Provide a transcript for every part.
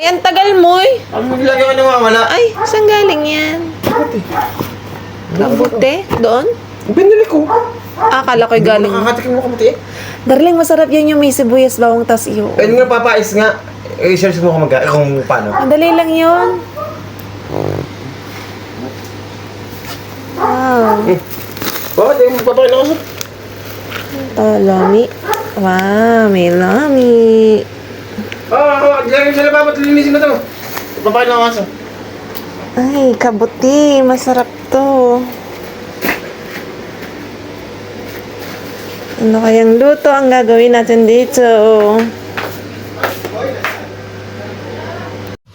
Ay, ang tagal mo eh. Ano lagi ka nawawala? Ay, saan galing yan? Kabuti? Doon? Binili ko. Akala ko'y galing. Nakakatikim mo kamuti eh. Darling, masarap yan yung may sibuyas bawang tas iyo. Pwede nga papais nga. I-search mo kung, mag- kung paano. Madali lang yun. Wow. Bakit? Eh, magpapakin ako sa... Oh, lami. Wow, may lami. Ah, oh, lagi sila papat linisin na to. Papakin lang ako sa... Ay, kabuti. Masarap to. Ano kayang luto ang gagawin natin dito?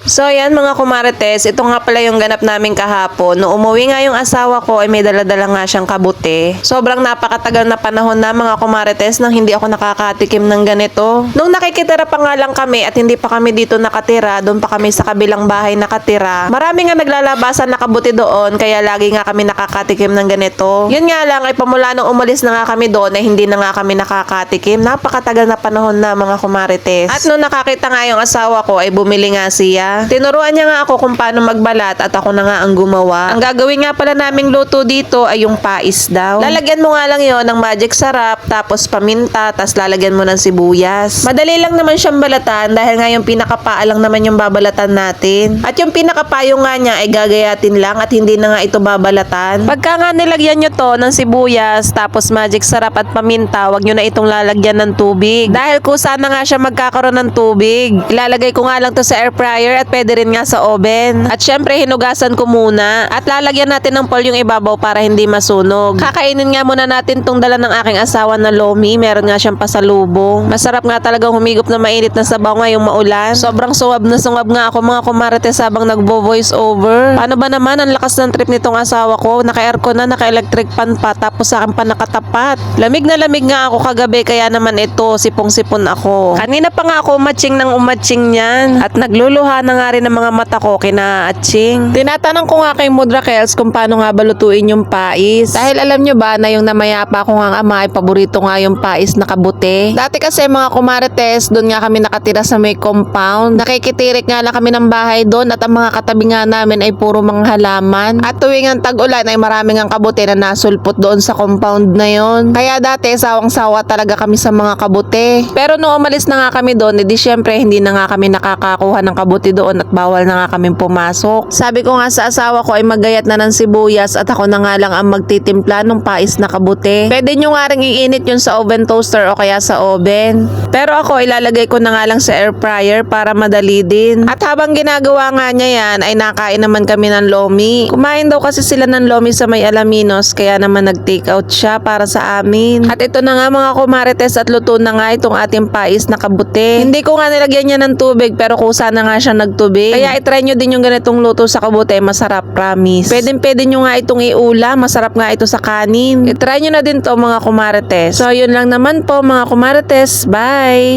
So yan mga kumarites, ito nga pala yung ganap namin kahapon. Nung umuwi nga yung asawa ko ay may daladala nga siyang kabuti. Sobrang napakatagal na panahon na mga kumarites nang hindi ako nakakatikim ng ganito. Nung nakikitira pa nga lang kami at hindi pa kami dito nakatira, doon pa kami sa kabilang bahay nakatira. Marami nga naglalabasan na kabuti doon kaya lagi nga kami nakakatikim ng ganito. Yun nga lang ay pamula nung umalis na nga kami doon ay hindi na nga kami nakakatikim. Napakatagal na panahon na mga kumarites. At nung nakakita nga yung asawa ko ay bumili nga siya. Tinuruan niya nga ako kung paano magbalat at ako na nga ang gumawa. Ang gagawin nga pala naming luto dito ay yung pais daw. Lalagyan mo nga lang yon ng magic sarap, tapos paminta, tapos lalagyan mo ng sibuyas. Madali lang naman siyang balatan dahil nga yung pinakapaa lang naman yung babalatan natin. At yung pinakapayo nga niya ay gagayatin lang at hindi na nga ito babalatan. Pagka nga nilagyan nyo to ng sibuyas, tapos magic sarap at paminta, wag nyo na itong lalagyan ng tubig. Dahil kusa na nga siya magkakaroon ng tubig. Ilalagay ko nga lang to sa air fryer at pwede rin nga sa oven. At syempre, hinugasan ko muna. At lalagyan natin ng pol yung ibabaw para hindi masunog. Kakainin nga muna natin tong dala ng aking asawa na lomi. Meron nga siyang pasalubong. Masarap nga talagang humigop na mainit na sabaw ngayong maulan. Sobrang suwab na suwab nga ako mga kumarites habang nagbo-voice over. Paano ba naman ang lakas ng trip nitong asawa ko? Naka-aircon na, naka-electric fan pa, tapos sa akin pa nakatapat. Lamig na lamig nga ako kagabi, kaya naman ito, sipong-sipon ako. Kanina pa nga ako umatching ng umatching niyan. At nagluluha na nga rin ang mga mata ko kina Atching. Tinatanong ko nga kay Mudra Kels kung paano nga balutuin yung pais. Dahil alam nyo ba na yung namayapa ko nga ama ay paborito nga yung pais na kabuti. Dati kasi mga kumarites, doon nga kami nakatira sa may compound. Nakikitirik nga lang kami ng bahay doon at ang mga katabi nga namin ay puro mga halaman. At tuwing ang tag-ulan ay maraming ang kabuti na nasulpot doon sa compound na yon. Kaya dati sawang-sawa talaga kami sa mga kabuti. Pero nung umalis na nga kami doon, edi syempre hindi na nga kami nakakakuha ng kabuti doon at bawal na nga kami pumasok. Sabi ko nga sa asawa ko ay magayat na ng sibuyas at ako na nga lang ang magtitimpla ng pais na kabuti. Pwede nyo nga rin iinit yun sa oven toaster o kaya sa oven. Pero ako ilalagay ko na nga lang sa air fryer para madali din. At habang ginagawa nga niya yan ay nakain naman kami ng lomi. Kumain daw kasi sila ng lomi sa may alaminos kaya naman nag-take out siya para sa amin. At ito na nga mga kumarites at luto na nga itong ating pais na kabuti. Hindi ko nga nilagyan niya ng tubig pero kusa na nga siya nagtubig. Kaya itry nyo din yung ganitong luto sa kabuti. Masarap, promise. Pwede pwede nyo nga itong iula. Masarap nga ito sa kanin. Itry nyo na din to mga kumarites. So yun lang naman po mga kumarites. Bye!